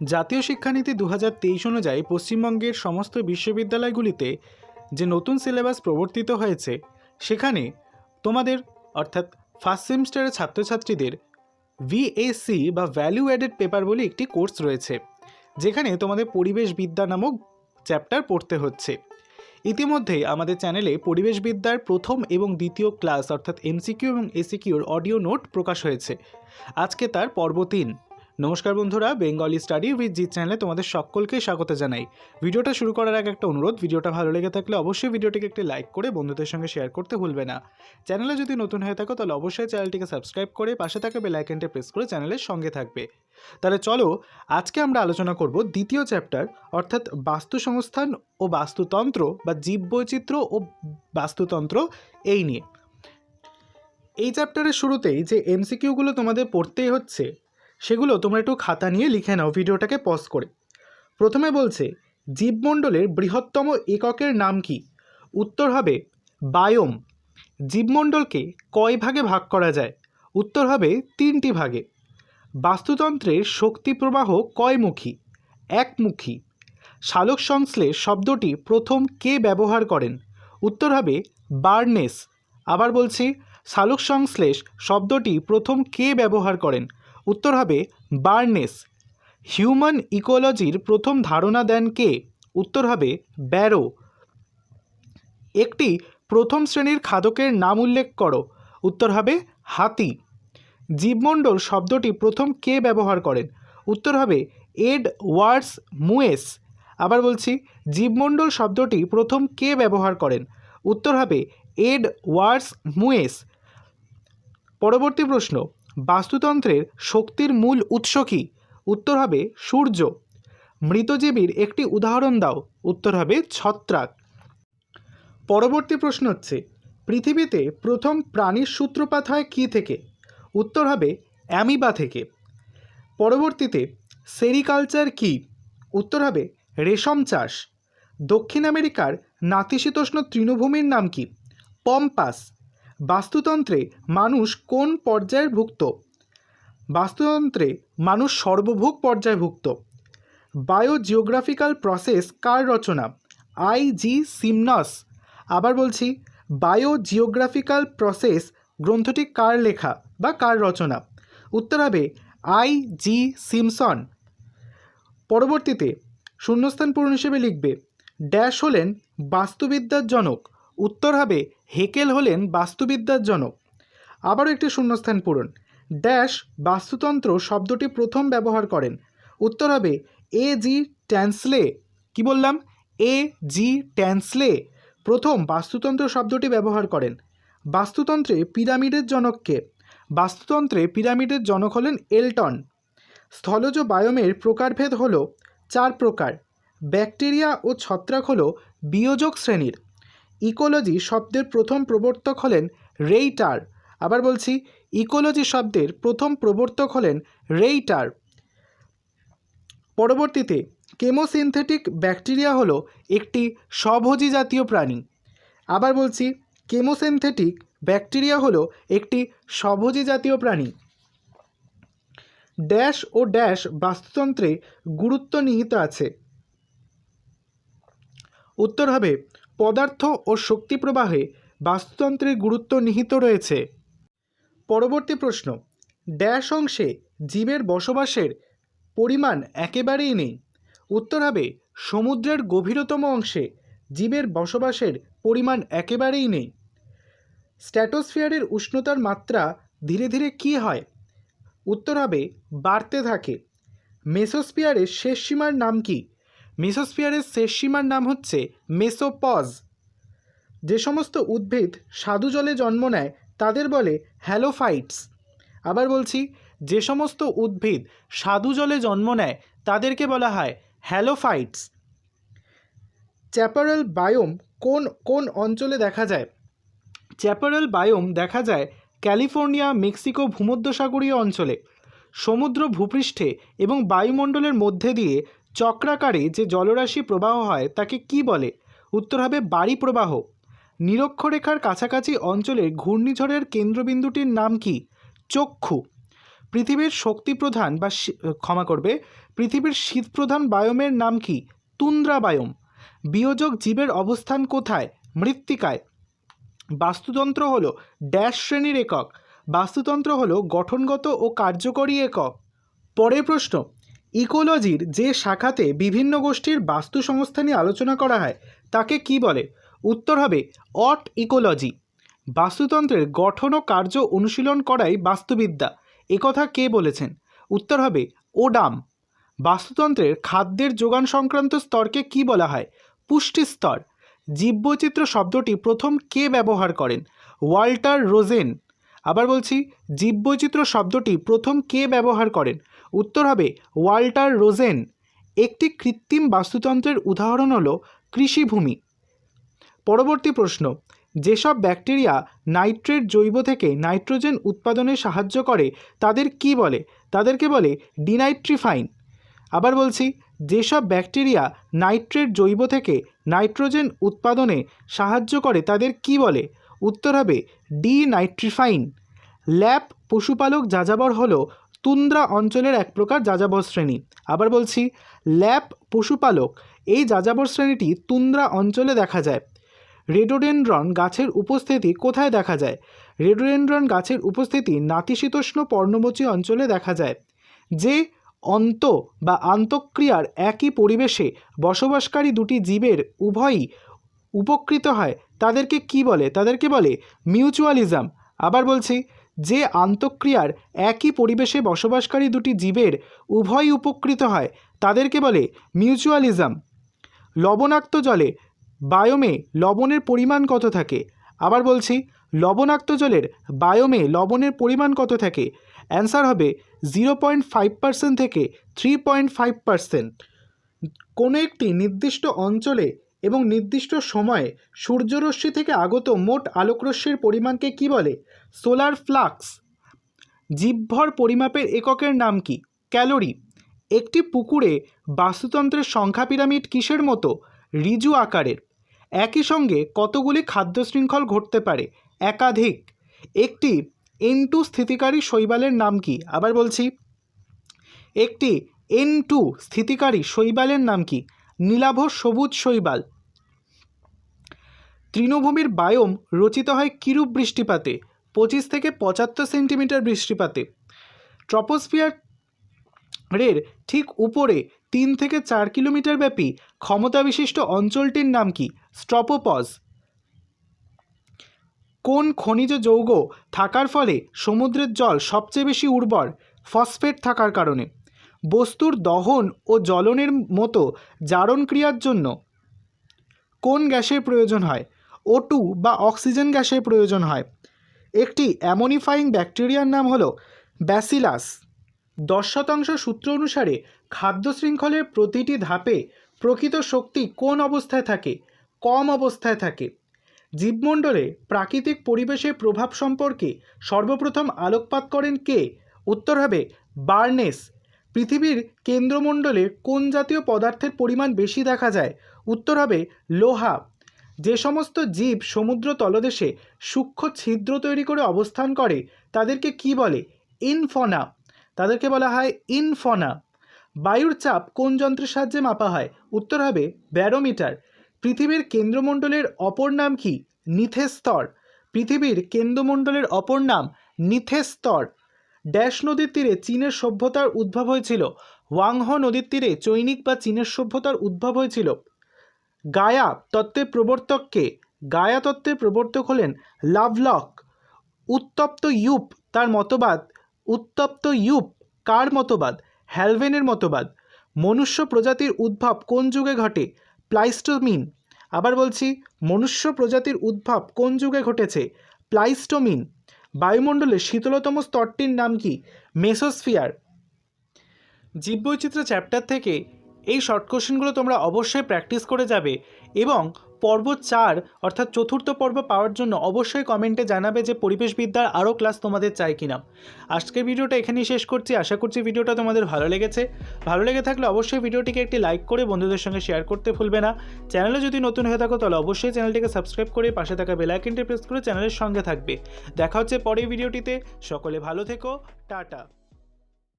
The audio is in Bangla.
জাতীয় শিক্ষানীতি দু হাজার তেইশ অনুযায়ী পশ্চিমবঙ্গের সমস্ত বিশ্ববিদ্যালয়গুলিতে যে নতুন সিলেবাস প্রবর্তিত হয়েছে, সেখানে তোমাদের, অর্থাৎ ফার্স্ট সেমিস্টারের ছাত্রছাত্রীদের ভিএসসি বা ভ্যালু অ্যাডেড পেপার বলে একটি কোর্স রয়েছে, যেখানে তোমাদের পরিবেশ বিদ্যা নামক চ্যাপ্টার পড়তে হচ্ছে। ইতিমধ্যে আমাদের চ্যানেলে পরিবেশবিদ্যার প্রথম এবং দ্বিতীয় ক্লাস অর্থাৎ এমসিকিউ এবং এসিকিউর অডিও নোট প্রকাশ হয়েছে। আজকে তার পর্ব তিন। নমস্কার বন্ধুরা বেঙ্গলি স্টাডি উইথ জি চ্যানেলে তোমাদের সকলকে স্বাগত জানাই। ভিডিওটা শুরু করার আগে একটা অনুরোধ, ভিডিওটা ভালো লেগে থাকলে অবশ্যই ভিডিওটিকে একটি লাইক করে বন্ধুদের সঙ্গে শেয়ার করতে ভুলবে না। চ্যানেলে যদি নতুন হয়ে থাকো, তাহলে অবশ্যই চ্যানেলটিকে সাবস্ক্রাইব করে পাশে থাকা বেল আইকনটা প্রেস করে চ্যানেলের সঙ্গে থাকবে। তাহলে চলো, আজকে আমরা আলোচনা করব দ্বিতীয় চ্যাপ্টার অর্থাৎ বাস্তু সংস্থান ও বাস্তুতন্ত্র বা জীববৈচিত্র্য ও বাস্তুতন্ত্র এই নিয়ে। এই চ্যাপ্টারের শুরুতেই যে এমসিকিউগুলো তোমাদের পড়তেই হচ্ছে সেগুলো তোমরা একটু খাতা নিয়ে লিখে নাও, ভিডিওটাকে পজ করে। প্রথমে বলছে, জীবমণ্ডলের বৃহত্তম এককের নাম কি? উত্তর হবে, বায়োম। জীবমণ্ডলকে কয় ভাগে ভাগ করা যায়? উত্তর হবে, তিনটি ভাগে। বাস্তুতন্ত্রের শক্তি প্রবাহ কয়মুখী? একমুখী। শালক সংশ্লেষ শব্দটি প্রথম কে ব্যবহার করেন? উত্তর হবে, বার্নেস। আবার বলছি শালক সংশ্লেষ শব্দটি প্রথম কে ব্যবহার করেন? উত্তর হবে বার্নেস। হিউম্যান ইকোলজির প্রথম ধারণা দেন কে? উত্তর হবে ব্যারো। একটি প্রথম শ্রেণির খাদকের নাম উল্লেখ করো। উত্তর হবে হাতি। জীবমণ্ডল শব্দটি প্রথম কে ব্যবহার করেন? উত্তর হবে এড ওয়ার্ডস মুয়েস। আবার বলছি, জীবমণ্ডল শব্দটি প্রথম কে ব্যবহার করেন? উত্তর হবে এড ওয়ার্ডস মুয়েস। পরবর্তী প্রশ্ন বাস্তুতন্ত্রের শক্তির মূল উৎস কী? উত্তর হবে সূর্য। মৃতজীবীর একটি উদাহরণ দাও। উত্তর হবে ছত্রাক। পরবর্তী প্রশ্ন হচ্ছে, পৃথিবীতে প্রথম প্রাণীর সূত্রপাত হয় কী থেকে? উত্তর হবে অ্যামিবা থেকে। পরবর্তীতে, সেরিকালচার কি? উত্তর হবে রেশম চাষ। দক্ষিণ আমেরিকার নাতিশীতোষ্ণ তৃণভূমির নাম কি? পম্পাস। বাস্তুতন্ত্রে মানুষ কোন পর্যায়ের ভুক্ত বাস্তুতন্ত্রে মানুষ সর্বভোগ পর্যায়ভুক্ত। বায়োজিওগ্রাফিক্যাল প্রসেস কার রচনা? I G Simmons. আবার বলছি, বায়োজিওগ্রাফিক্যাল প্রসেস গ্রন্থটি কার লেখা বা কার রচনা? উত্তর হবে আই জি সিমসন। পরবর্তীতে শূন্যস্থান পূরণ হিসেবে লিখবে, ড্যাশ হলেন বাস্তুবিদ্যার জনক। উত্তর হবে হেকেল হলেন বাস্তুবিদ্যার জনক। আবারও একটি শূন্যস্থান পূরণ। ড্যাশ বাস্তুতন্ত্র শব্দটি প্রথম ব্যবহার করেন। উত্তর হবে এ জি ট্যান্সলে। কি বললাম? এ জি ট্যান্সলে প্রথম বাস্তুতন্ত্র শব্দটি ব্যবহার করেন। বাস্তুতন্ত্রে পিরামিডের জনককে বাস্তুতন্ত্রে পিরামিডের জনক হলেন এলটন। স্থলজ বায়োমের প্রকারভেদ হল চার প্রকার। ব্যাকটেরিয়া ও ছত্রাক হল বিয়োজক শ্রেণির। ইকোলজি শব্দের প্রথম প্রবর্তক হলেন রেইটার। আবার বলছি, ইকোলজি শব্দের প্রথম প্রবর্তক হলেন রেইটার। পরবর্তীতে, কেমোসিনথেটিক ব্যাকটেরিয়া হলো একটি স্বভোজী জাতীয় প্রাণী। আবার বলছি, কেমোসিনথেটিক ব্যাকটেরিয়া হলো একটি স্বভোজী জাতীয় প্রাণী। ড্যাশ ও ড্যাশ বাস্তুতন্ত্রে গুরুত্ব নিহিত আছে। উত্তর হবে পদার্থ ও শক্তি প্রবাহে বাস্তুতন্ত্রের গুরুত্ব নিহিত রয়েছে। পরবর্তী প্রশ্ন, ড্যাশ অংশে জীবের বসবাসের পরিমাণ একেবারেই নেই। উত্তর হবে, সমুদ্রের গভীরতম অংশে জীবের বসবাসের পরিমাণ একেবারেই নেই। স্ট্র্যাটোস্ফিয়ারের উষ্ণতার মাত্রা ধীরে ধীরে কী হয়? উত্তর হবে, বাড়তে থাকে। মেসোস্ফিয়ারের শেষ সীমার নাম কি? মেসোস্ফিয়ারের শেষ সীমার নাম হচ্ছে মেসোপজ। যে সমস্ত উদ্ভিদ স্বাদু জলে জন্ম নেয়, তাদের বলে হ্যালোফাইটস। আবার বলছি, যে সমস্ত উদ্ভিদ স্বাদু জলে জন্ম নেয়, তাদেরকে বলা হয় হ্যালোফাইটস। চ্যাপারেল বায়োম কোন কোন অঞ্চলে দেখা যায়? চ্যাপারেল বায়োম দেখা যায় ক্যালিফোর্নিয়া, মেক্সিকো ভূমধ্যসাগরীয় অঞ্চলে। সমুদ্র ভূপৃষ্ঠে এবং বায়ুমণ্ডলের মধ্যে দিয়ে চক্রাকারে যে জলরাশি প্রবাহ হয়, তাকে কি বলে? উত্তর হবে বাড়ি প্রবাহ। নিরক্ষরেখার কাছাকাছি অঞ্চলে ঘূর্ণিঝড়ের কেন্দ্রবিন্দুটির নাম কি? চক্ষু। পৃথিবীর শক্তি প্রধান বা ক্ষমা করবে, পৃথিবীর শীত প্রধান বায়োমের নাম কি? Tundra biome. বিয়োজক জীবের অবস্থান কোথায়? মৃত্তিকায়। বাস্তুতন্ত্র হল ড্যাশ শ্রেণির একক। বাস্তুতন্ত্র হল গঠনগত ও কার্যকরী একক। পরের প্রশ্ন ইকোলজির যে শাখাতে বিভিন্ন গোষ্ঠীর বাস্তু সংস্থা নিয়ে আলোচনা করা হয়, তাকে কি বলে? উত্তর হবে অট ইকোলজি। বাস্তুতন্ত্রের গঠন ও কার্য অনুশীলন করাই বাস্তুবিদ্যা। একথা কে বলেছেন? উত্তর হবে, ওডাম। বাস্তুতন্ত্রের খাদ্যের যোগান সংক্রান্ত স্তরকে কি বলা হয়? পুষ্টি স্তর। জীববৈচিত্র্য শব্দটি প্রথম কে ব্যবহার করেন? Walter Rosen. আবার বলছি, জীববৈচিত্র্য শব্দটি প্রথম কে ব্যবহার করেন? উত্তর হবে ওয়াল্টার রোজেন। একটি কৃত্রিম বাস্তুতন্ত্রের উদাহরণ হলো কৃষিভূমি। পরবর্তী প্রশ্ন, যেসব ব্যাকটেরিয়া নাইট্রেট জৈব থেকে নাইট্রোজেন উৎপাদনে সাহায্য করে, তাদের কি বলে? তাদেরকে বলে ডিনাইট্রিফাইন। আবার বলছি, যেসব ব্যাকটেরিয়া নাইট্রেট জৈব থেকে নাইট্রোজেন উৎপাদনে সাহায্য করে, তাদের কি বলে? উত্তর হবে ডিনাইট্রিফাইন। ল্যাপ পশুপালক যাযাবর হলো তুন্দ্রা অঞ্চলের এক প্রকার যাযাবর শ্রেণি। আবার বলছি, ল্যাপ পশুপালক, এই যাযাবর শ্রেণীটি তুন্দ্রা অঞ্চলে দেখা যায়। রেডোডেন্ড্রন গাছের উপস্থিতি কোথায় দেখা যায়? রেডোডেন্ড্রন গাছের উপস্থিতি নাতিশীতোষ্ণ পর্ণমোচী অঞ্চলে দেখা যায়, যে অন্ত বা আন্তঃক্রিয়ার একই পরিবেশে বসবাসকারী দুটি জীবের উভয়ই উপকৃত হয়। তাদেরকে কি বলে? তাদেরকে বলে মিউচুয়ালিজম। আবার বলছি যে আন্তঃক্রিয়ার একই পরিবেশে বসবাসকারী দুটি জীবের উভয়ই উপকৃত হয়, তাদেরকে বলে মিউচুয়ালিজম। লবণাক্ত জলে বায়োমে লবণের পরিমাণ কত থাকে? আবার বলছি, লবণাক্ত জলের বায়োমে লবণের পরিমাণ কত থাকে? অ্যান্সার হবে জিরো পয়েন্ট ফাইভ পার্সেন্ট থেকে থ্রি পয়েন্ট ফাইভ পার্সেন্ট। কোনো একটি নির্দিষ্ট অঞ্চলে এবং নির্দিষ্ট সময়ে সূর্যরশ্মি থেকে আগত মোট আলোকরশ্মির পরিমাণকে কি বলে? Solar flux. জীবভর পরিমাপের এককের নাম কি? ক্যালোরি। একটি পুকুরে বাস্তুতন্ত্রের সংখ্যা পিরামিড কিসের মতো? রিজু আকারের। একই সঙ্গে কতগুলি খাদ্য শৃঙ্খল ঘটতে পারে? একাধিক। একটি এন টু স্থিতিকারী শৈবালের নাম কি? আবার বলছি। একটি এন টু স্থিতিকারী শৈবালের নাম কি? নীলাভ সবুজ শৈবাল। তৃণভূমির বায়োম রচিত হয় কিরূপ বৃষ্টিপাতে? পঁচিশ থেকে পঁচাত্তর সেন্টিমিটার বৃষ্টিপাতে। ট্রপোস্ফিয়ার রের ঠিক উপরে তিন থেকে চার কিলোমিটার ব্যাপী। ক্ষমতা বিশিষ্ট অঞ্চলটির নাম কি? স্ট্রপোপজ। কোন খনিজ যৌগ থাকার ফলে সমুদ্রের জল সবচেয়ে বেশি উর্বর? ফসফেট থাকার কারণে। বস্তুর দহন ও জ্বলনের মতো জারণ ক্রিয়ার জন্য। কোন গ্যাসের প্রয়োজন হয়? ও টু বা অক্সিজেন গ্যাসের প্রয়োজন হয়। একটি অ্যামোনিফাইং ব্যাকটেরিয়ার নাম হলো ব্যাসিলাস। দশ শতাংশ সূত্র অনুসারে খাদ্য শৃঙ্খলের প্রতিটি ধাপে প্রকৃত শক্তি কোন অবস্থায় থাকে? কম অবস্থায় থাকে। জীবমণ্ডলে প্রাকৃতিক পরিবেশের প্রভাব সম্পর্কে সর্বপ্রথম আলোকপাত করেন কে? উত্তর হবে বার্নেস। পৃথিবীর কেন্দ্রমণ্ডলে কোন জাতীয় পদার্থের পরিমাণ বেশি দেখা যায়? উত্তর হবে লোহা। যে সমস্ত জীব সমুদ্র তলদেশে সূক্ষ্ম ছিদ্র তৈরি করে অবস্থান করে, তাদেরকে কি বলে? ইনফনা। তাদেরকে বলা হয় ইনফনা। বায়ুর চাপ কোন যন্ত্রের সাহায্যে মাপা হয়? উত্তর হবে ব্যারোমিটার। পৃথিবীর কেন্দ্রমণ্ডলের অপর নাম কি? নিথেস্তর। পৃথিবীর কেন্দ্রমণ্ডলের অপর নাম নিথেস্তর। ড্যাশ নদীর তীরে চীনের সভ্যতার উদ্ভব হয়েছিল। ওয়াংহ নদীর তীরে চৈনিক বা চীনের সভ্যতার উদ্ভব হয়েছিল। গায়া তত্ত্বের প্রবর্তককে গায়া তত্ত্বের প্রবর্তক হলেন লাভলক। উত্তপ্ত ইউপ তার মতবাদ, উত্তপ্ত ইউপ কার মতবাদ? হ্যালভেনের মতবাদ। মনুষ্য প্রজাতির উদ্ভব কোন যুগে ঘটে? প্লাইস্টোমিন। আবার বলছি, মনুষ্য প্রজাতির উদ্ভব কোন যুগে ঘটেছে? প্লাইস্টোমিন। বায়ুমণ্ডলের শীতলতম স্তরটির নাম কি? মেসোস্ফিয়ার। জীববৈচিত্র্য চ্যাপ্টার থেকে এই শর্ট কোশ্চেনগুলো তোমরা অবশ্যই প্র্যাকটিস করে যাবে এবং পর্ব চার, অর্থাৎ চতুর্থ পর্ব পাওয়ার জন্য অবশ্যই কমেন্টে জানাবে যে পরিবেশবিদ্যার আরও ক্লাস তোমাদের চাই কিনা। আজকের ভিডিওটা এখানেই শেষ করছি। আশা করছি ভিডিওটা তোমাদের ভালো লেগেছে। ভালো লেগে থাকলে অবশ্যই ভিডিওটিকে একটি লাইক করে বন্ধুদের সঙ্গে শেয়ার করতে ভুলবে না। চ্যানেলে যদি নতুন হয়ে থাকো তাহলে অবশ্যই চ্যানেলটিকে সাবস্ক্রাইব করে পাশে থাকা বেলাইকনটি প্রেস করে চ্যানেলের সঙ্গে থাকবে। দেখা হচ্ছে পরের ভিডিওটিতে। সকলে ভালো থেকো। টাটা।